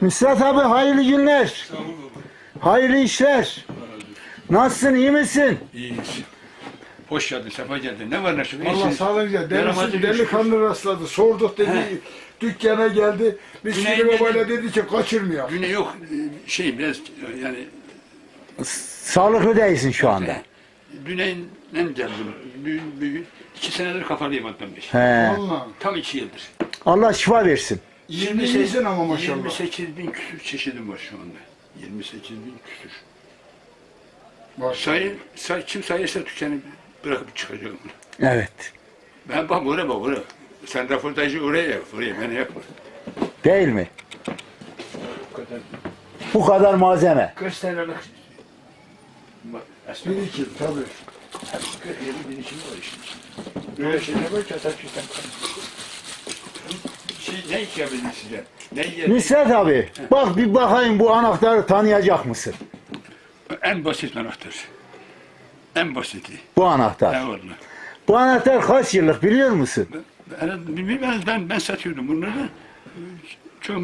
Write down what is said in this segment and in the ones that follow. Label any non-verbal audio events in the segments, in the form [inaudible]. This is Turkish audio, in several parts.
Müsrat abi hayırlı günler. Hayırlı işler. Nasılsın iyi misin? İyiyiz. Hoş geldin, sefa geldin. Ne var ne şu? Allah sağlığınca Yaramazı delisi, delikanlı rastladı. Sorduk dedi. He. Dükkana geldi. Bir sürü babayla dedi ki kaçırmıyor. Güne yok şey biraz yani Sağlıklı değilsin şu anda. Güney'den geldim. Bugün, bugün iki senedir kafalıyım Adnan Bey. He. Allah. Tam iki yıldır. Allah şifa versin. 20'lisin ama maşallah. 28 bin küsür çeşidim var şu anda. 28 bin küsür. Maşallah. Sayı, say, kim sayırsa tükeni bırakıp çıkacağım. bunu. Evet. Ben bak oraya bak oraya. Sen röportajı oraya yap. Oraya beni yapma. Değil mi? Bu kadar. Bu kadar malzeme. 40 senelik Bak, aslında Bir iki tabii. Kırk yılın birikimi var işte. Böyle şeyler var ki Atatürk'ten Şey, ne edin size? Ne? Müsrat abi bak bir bakayım bu anahtarı tanıyacak mısın? En basit anahtar. En basiti. Bu anahtar. Var Bu anahtar kaç yıllık biliyor musun? Ben, ben, ben, ben satıyordum bunları. Çok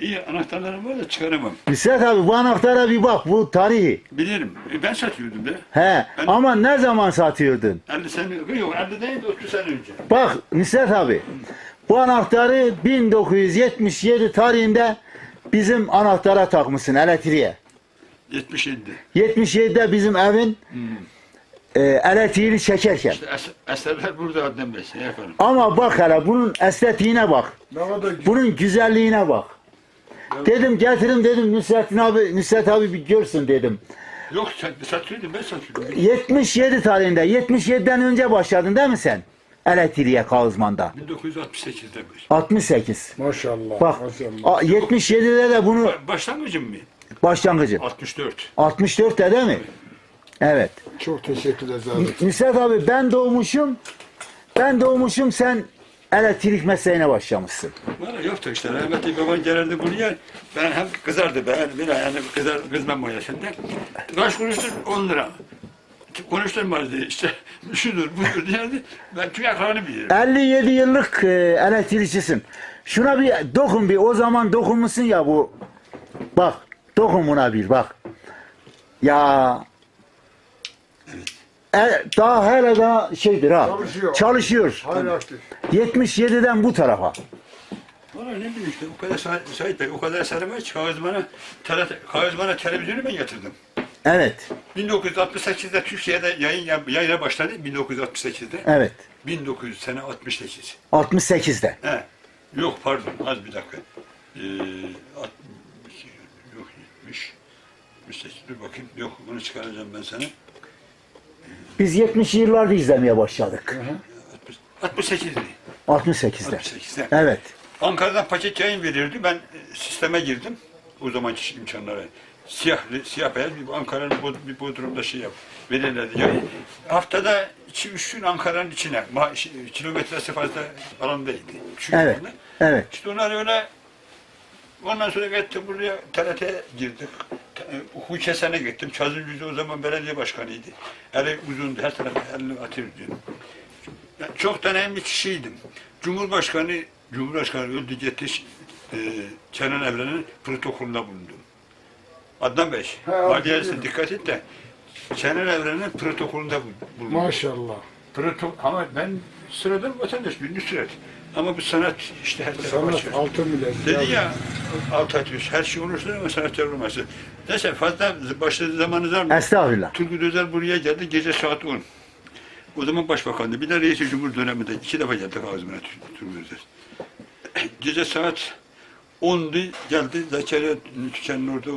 iyi anahtarlarım var da çıkaramam. Müsrat abi bu anahtara bir bak bu tarihi. Bilirim. E, Ben satıyordum da. He Ben- ama ne zaman satıyordun? 50 sene, yok 50 değil de 30 sene önce. Bak Nusret abi bu anahtarı 1977 tarihinde bizim anahtara takmışsın elektriğe. 77'de. 77'de bizim evin e, elektriğini çekerken. İşte es- eserler burada Adnan Bey. Yaparım. Ama bak hele bunun estetiğine bak. Ne kadar güzel. Bunun güzelliğine bak. Dedim getirin dedim Nusrettin abi Nusret abi bir görsün dedim. Yok sat, satıyordum ben satıyordum. 77 tarihinde 77'den önce başladın değil mi sen? Elektriğe Kağızman'da. 1968'de bu. 68. Maşallah. Bak Maşallah. a- 77'de de bunu Ba- Başlangıcım mı? başlangıcı. 64. 64'te değil mi? Evet. Çok teşekkür ederiz abi. Nusret abi ben doğmuşum. Ben doğmuşum sen elektrik mesleğine başlamışsın. Valla yoktu işte. Rahmetli baban gelirdi buraya. Ben hem kızardı ben. Bir yani kızar, kızmam boyasında. Kaç kuruştur? 10 lira. Konuşturmazdı işte. Şudur budur derdi. Ben tüm yaklarını bilirim. 57 yıllık e, elektrikçisin. Şuna bir dokun bir. O zaman dokunmuşsun ya bu. Bak dokun buna bir bak. Ya E, daha hala daha şeydir ha. Çalışıyor. Çalışıyor. Aktif. 77'den bu tarafa. Valla ne bileyim işte o kadar Sa- Sait Bey o kadar sarıma ki Kağızman'a, tele, Kağızman'a televizyonu ben getirdim. Evet. 1968'de Türkiye'de yayın yayına başladı 1968'de. Evet. 1900 sene 68. 68'de. He. Yok pardon az bir dakika. Ee, 60, yok 70. 78 dur bakayım. Yok bunu çıkaracağım ben sana. Biz 70 yıllarda izlemeye başladık. 60, 68'di. 68'de. 68'de. Evet. Ankara'dan paket yayın verirdi. Ben e, sisteme girdim. O zamanki imkanlara. Siyah, siyah beyaz bir Ankara'nın bir Bodrum'da şey yap. Verirlerdi yayın. Haftada iki üç gün Ankara'nın içine. Ma, şey, kilometresi fazla alandaydı. Çünkü Evet. onlar- Evet. İşte onlar öyle ondan sonra gittim buraya TRT'ye girdik. T- e, Hukuki kesene gittim. Çazım Yüzü o zaman belediye başkanıydı. Eli uzundu. Her tarafa elini atıyordu. Ben çok deneyimli kişiydim. Cumhurbaşkanı Cumhurbaşkanı öldü gitti. E, Kenan Evren'in protokolünde bulundum. Adnan Bey, He, biliyorum. dikkat et de Kenan Evren'in protokolünde bul- bulundum. Maşallah. Proto ama ben sıradan vatandaş, birinci sürat. Ama bu sanat işte her tarafa Sanat açıyor. altın bile. Dedi ya Altatürk her şey olursa ama sanatçı olması. Neyse fazla başladı zamanı var mı? Estağfurullah. Turgut Özel buraya geldi gece saat 10. O zaman başbakandı. Bir de reis cumhur döneminde iki defa geldi ağzımına Tur- Turgut Özel. [coughs] Gece saat 10'du geldi. Zekeriya Tüken'in orada,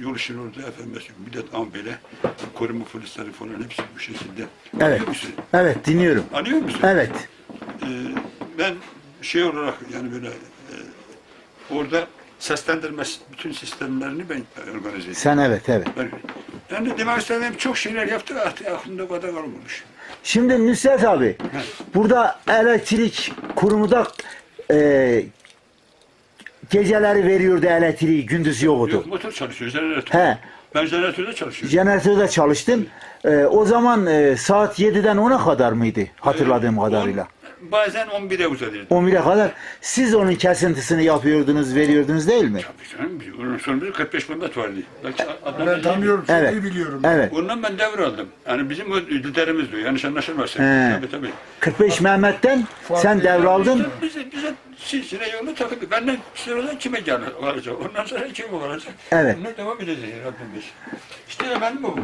yol işin orada efendim millet ambeyle koruma polisleri falan hepsi bu şekilde. Evet. Anlıyor musun? Evet dinliyorum. Anlıyor musun? Evet. Ee, ben şey olarak yani böyle e, orada seslendirme bütün sistemlerini ben organize ettim. Sen evet evet. Ben, yani demek istediğim çok şeyler artık aklımda kadar kalmamış. Şimdi Nusret abi burada elektrik kurumu da e, geceleri veriyordu elektriği gündüz yoktu. Yok motor çalışıyor, jeneratör. He. Ben jeneratörde çalışıyorum. Jeneratörde çalıştın. E, o zaman e, saat 7'den 10'a kadar mıydı hatırladığım Ee, kadarıyla? on- bazen 11'e uzatıyordu. 11'e kadar siz onun kesintisini yapıyordunuz, veriyordunuz değil mi? Tabii canım, biz- onun sonra bir 45 Mehmet vardı. Belki Adnan Ben Bey- tanıyorum, çok Evet. iyi biliyorum. Evet. Ondan ben devraldım. Yani bizim o liderimizdi o. Yanlış anlaşılmasın. He. Tabii tabii. 45 Mehmet'ten sen devraldın. Bize silsile yolunu takıldı. Benden sıradan kime gelir olacak? Ondan sonra kim olacak? Evet. Bunlar devam edeceğiz Rabbim biz. İşte ben bu.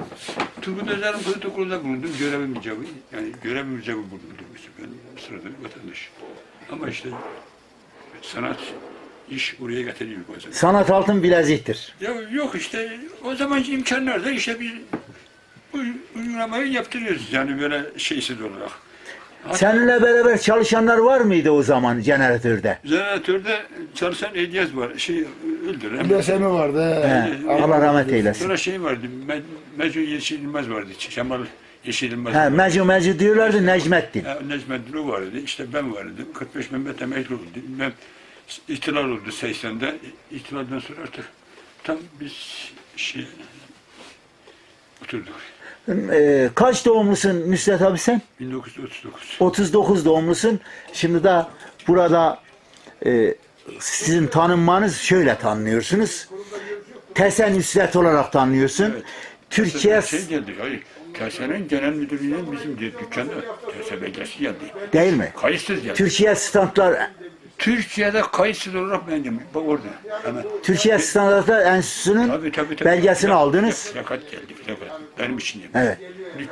Turgut Özer'in protokolünde bulundum. Görevim icabı. Yani görevim icabı bulundum. İşte ben sıradan vatandaş. Ama işte sanat iş oraya getiriyor bazen. Sanat altın bileziktir. Ya yok işte o zamanki imkanlarda işte biz uygulamayı yaptırıyoruz yani böyle şeysiz olarak. Seninle beraber çalışanlar var mıydı o zaman jeneratörde? Jeneratörde çalışan Elyas var. Şey öldür. Bir seni vardı. He, he. Allah rahmet eylesin. Sonra şey vardı. Me Mecnun Yeşililmez vardı. Kemal Yeşililmez. He, vardı. Mecu Mecu diyorlardı Necmettin. Ha, Necmettin o vardı. İşte ben vardım. 45 Mehmet emekli oldu. Ben ihtilal oldu 80'de. İhtilalden sonra artık tam biz şey oturduk. Ee, kaç doğumlusun Nusret abi sen? 1939. 39 doğumlusun. Şimdi de burada e, sizin tanınmanız şöyle tanınıyorsunuz. Tesen Nusret olarak tanınıyorsun. Evet. Türkiye Şey geldi, hayır. TSE'nin genel müdürlüğüne bizim de dükkanda TSE belgesi geldi. değil mi? Kayıtsız geldi. Türkiye standlar Türkiye'de kayıtsız olarak ben geldim. Bak orada. Hemen. Türkiye Standartlar Enstitüsü'nün Tabii tabii tabii. belgesini Plak- aldınız. Plakat geldi, plakat. Benim için geldi. Evet.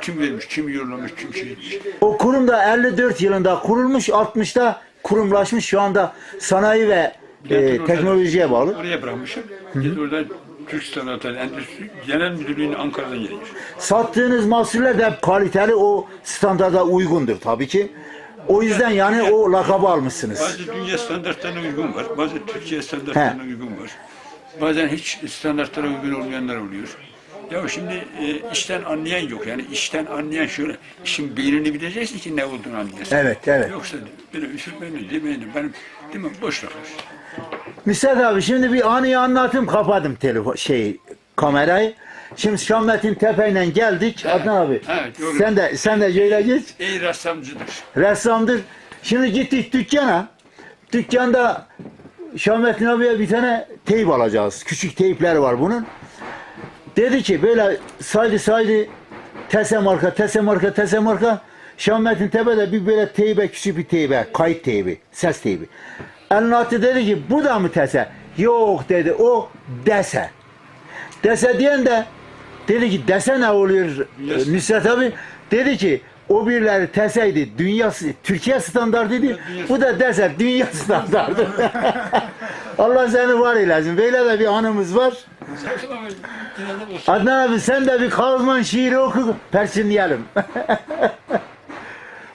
Kim vermiş, kim yollamış, kim şey etmiş. O kurum da 54 yılında kurulmuş, 60'ta kurumlaşmış. Şu anda sanayi ve e, Orada- teknolojiye bağlı. Oraya bırakmışım. Biz orada Türk Sanat Endüstri Genel Müdürlüğü'nün Ankara'dan geliyor. Sattığınız mahsuller de hep kaliteli, o standarda uygundur tabii ki. O yüzden yani o lakabı almışsınız. Bazı dünya standartlarına uygun var, bazı Türkiye standartlarına uygun var. Bazen hiç standartlara uygun olmayanlar oluyor. Ya şimdi e, işten anlayan yok. Yani işten anlayan şöyle, işin beynini bileceksin ki ne olduğunu anlayasın. Evet, evet. Yoksa böyle üfürmenin demeyelim. Benim, değil mi? Boş laflar. Müsaade abi şimdi bir anıyı anlatayım kapadım telefon şey kamerayı. Şimdi Şahmettin Tepe'yle geldik. Adnan abi. evet, doğru. sen de sen de şöyle geç. Ey ressamcıdır. ressamdır. Şimdi gittik dükkana. Dükkanda Şahmettin abiye bir tane teyp alacağız. Küçük teypler var bunun. Dedi ki böyle saydı saydı tese marka, tese marka, tese marka. Şahmettin Tepe'de bir böyle teybe, küçük bir teybe, kayıt teybi, ses teybi. Eline attı dedi ki bu da mı tese? Yok dedi o dese. Dese diyen de dedi ki dese ne oluyor Yes. Nusret abi? Dedi ki o birileri teseydi dünya Türkiye standartıydı. Bu da dese dünya standartı. [laughs] Allah seni var eylesin. Böyle de bir anımız var. Adnan abi sen de bir Kazman şiiri oku persinleyelim. [laughs]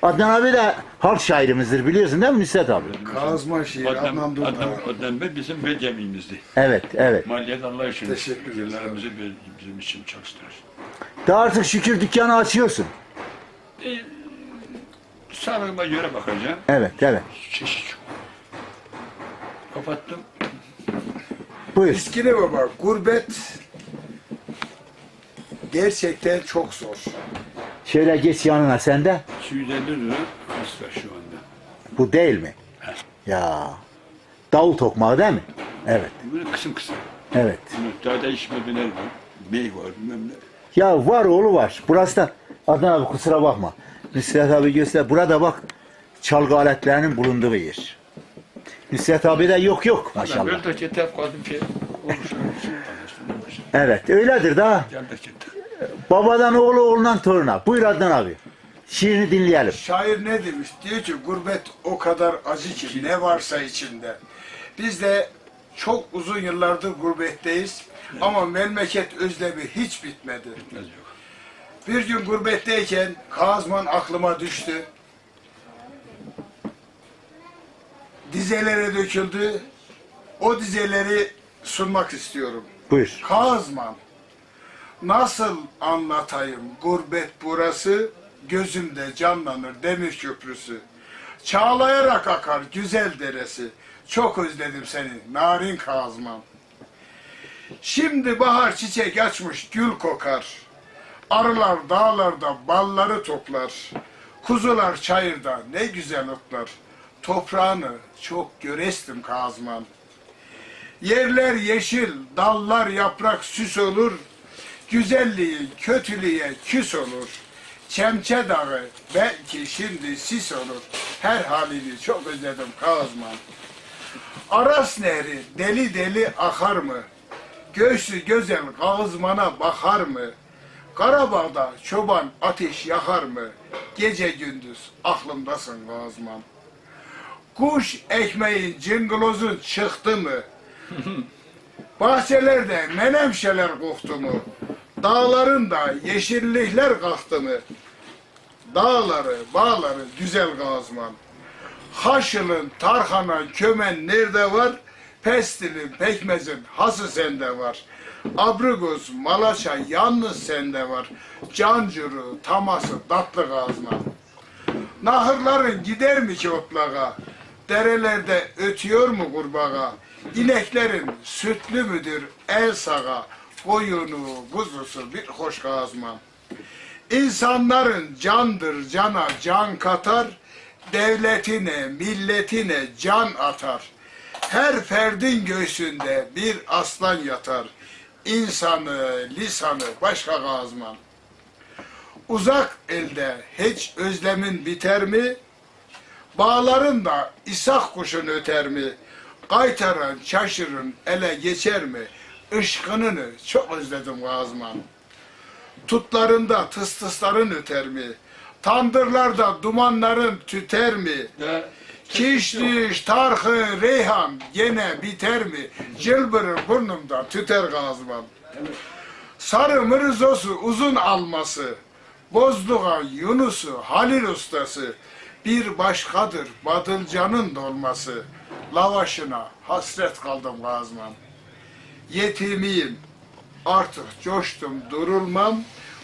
Adnan abi de halk şairimizdir biliyorsun değil mi Nusret abi? Kazma şiir, Adnan, Adnan. Adnan, Adnan Bey bizim bel cemiyimizdi. Evet, evet. Maliyet Allah için. Teşekkür ederiz. Yıllarımızı bizim için çalıştırır. Daha artık şükür dükkanı açıyorsun. E, sağlığıma göre bakacağım. Evet, evet. Çeşit çok. Kapattım. Buyur. İskile baba, gurbet gerçekten çok zor. Şöyle geç yanına sen de. 250 lira kas var şu anda. Bu değil mi? Ya. Davul tokmağı değil mi? Evet, Böyle kısım kısım. evet. Daha değişmemeler var. Bey var bilmem ne. Ya var oğlu var. Burası da Adnan abi kusura bakma. Nusret abi göster. Burada bak çalgı aletlerinin bulunduğu yer. Nusret abi de yok yok Ben maşallah. böyle de kitap kaldım ki. Evet öyledir daha. Babadan oğlu oğlundan toruna. Buyur Adnan abi. Şiirini dinleyelim. Şair ne demiş? Diyor ki gurbet o kadar acı ki ne varsa içinde. Biz de çok uzun yıllardır gurbetteyiz. Ama memleket özlemi hiç bitmedi. Bitmez yok. Bir gün gurbetteyken Kazman aklıma düştü. Dizelere döküldü. O dizeleri sunmak istiyorum. Buyur. Kazman. Nasıl anlatayım gurbet burası, gözümde canlanır demir köprüsü. Çağlayarak akar güzel deresi. Çok özledim seni narin Kazman. Şimdi bahar çiçek açmış gül kokar. Arılar dağlarda balları toplar. Kuzular çayırda ne güzel otlar. Toprağını çok görestim Kazman. Yerler yeşil, dallar yaprak süs olur. Güzelliği kötülüğe küs olur. Çemçe dağı belki şimdi sis olur. Her halini çok özledim Kazman. Aras Nehri deli deli akar mı? Göğsü güzel Kazman'a bakar mı? Karabağ'da çoban ateş yakar mı? Gece gündüz aklımdasın Kazman. Kuş ekmeğin cıngılozun çıktı mı? [laughs] Bahçelerde menemşeler koktu mu? Dağlarında yeşillikler kalktı mı? Dağları, bağları güzel Gazman. Haşılın, tarhana, kömen nerede var? Pestilin, pekmezin hası sende var. Abruguz, malaça yalnız sende var. Cancuru, taması tatlı Gazman. Nahırların gider mi ki otlağa? Derelerde ötüyor mu kurbağa? İneklerin sütlü müdür el sağa? Koyunu, kuzusu bir hoş gazman. İnsanların candır cana can katar, devletine, milletine can atar. Her ferdin göğsünde bir aslan yatar. İnsanı, lisanı başka gazman. Uzak elde hiç özlemin biter mi? Bağlarında isak kuşun öter mi? Kaytaran şaşırın ele geçer mi? ışkınını çok özledim Gazman. Tutlarında tıstısların öter mi? Tandırlarda dumanların tüter mi? Evet. Kişniş, tarhı, reyhan gene biter mi? Cılbırır burnumda tüter gazman. Sarı mırzosu uzun alması, bozluğa Yunus'u Halil ustası, bir başkadır badılcanın dolması. Lavaşına hasret kaldım gazman. Yetimiyim, artık coştum durulmam,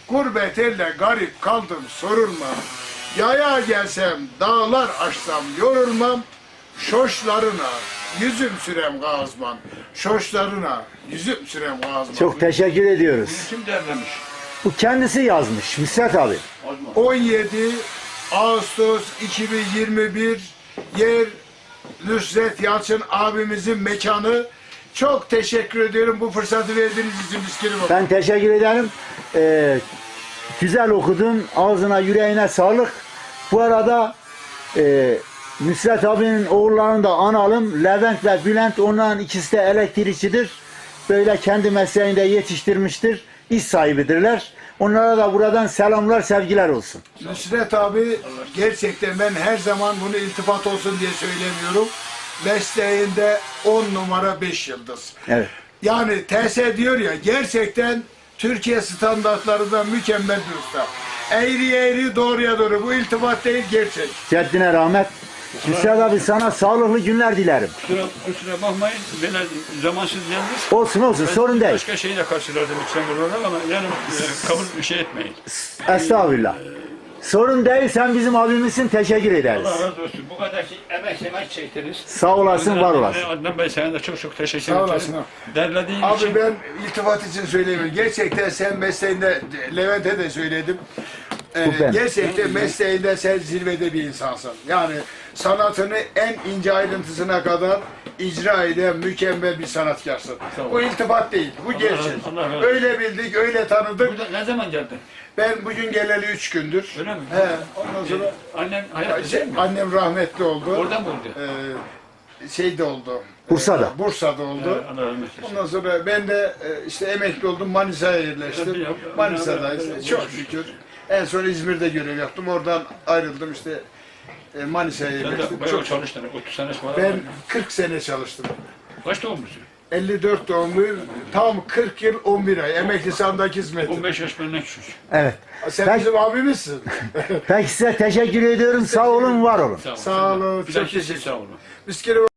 gurbet elle garip kaldım sorulmam. Yaya gelsem, dağlar aşsam yorulmam, şoşlarına yüzüm sürem Gazman, şoşlarına yüzüm sürem Gazman. Çok teşekkür ediyoruz. kim derlemiş? Bu kendisi yazmış. Müsret abi. Osman. 17 Ağustos 2021 yer Nusret Yalçın abimizin mekanı. Çok teşekkür ediyorum bu fırsatı verdiğiniz için miskinim. Ben teşekkür ederim. Ee, güzel okudun. Ağzına yüreğine sağlık. Bu arada e, Nusret abinin oğullarını da analım. Levent ve Bülent onların ikisi de elektrikçidir. Böyle kendi mesleğinde yetiştirmiştir. İş sahibidirler. Onlara da buradan selamlar, sevgiler olsun. Nusret abi gerçekten ben her zaman bunu iltifat olsun diye söylemiyorum. Mesleğinde 10 numara 5 yıldız. Evet. Yani TS diyor ya gerçekten Türkiye standartlarında mükemmel bir usta. Eğri eğri doğruya doğru bu iltifat değil gerçek. Ceddine rahmet. Nusret abi sana sağlıklı günler dilerim. Kusura, kusura bakmayın, böyle zamansız yalnız. Olsun olsun sorun değil. Başka şeyle karşılardım olarak ama yani e, kabul bir şey etmeyin. Estağfurullah. Sorun değil sen bizim abimizsin teşekkür ederiz. Allah razı olsun. Bu kadar şey, emek emek çektiniz. Sağ olasın var olasın. Adnan Bey sana da çok çok teşekkür Sağ ederim. olasın. Derlediğin Abi için. ben iltifat için söylemiyorum. Gerçekten sen mesleğinde, Levent'e de söyledim. Ee, gerçekten mesleğinde sen zirvede bir insansın. Yani sanatını en ince ayrıntısına kadar icra eden mükemmel bir sanatkarsın. Sağ ol. Bu iltifat değil, bu gerçek. Allah razı olsun. Öyle bildik, öyle tanıdık. Burada ne zaman geldin? Ben bugün geleli üç gündür. Öyle mi? He, ondan sonra Annen hayatta şey, değil mi? annem rahmetli oldu. Orada mı oldu? Ee, şeyde oldu. Bursa'da. Ee, Bursa'da oldu. Allah rahmet eylesin. Ondan sonra ben de e, işte emekli oldum Manisa'ya yerleştim. Tabii ya. Çok şükür. En son İzmir'de görev yaptım. Oradan ayrıldım işte e, Manisa'ya Sen yerleştim. de bayağı Çok çalıştın. 30 sene sonra. ben 40 sene çalıştım. Kaç doğumlusun? 54 doğumluyum. Tam 40 yıl 11 ay. Emekli sandık hizmeti. 15 yaş benden küçük. Evet. Sen Peki, bizim abimizsin. peki size teşekkür ediyorum. Sağ olun, var olun. Sağ olun. Sağ olun. Bir Çok dakika teşekkür sağ olun. Biz kere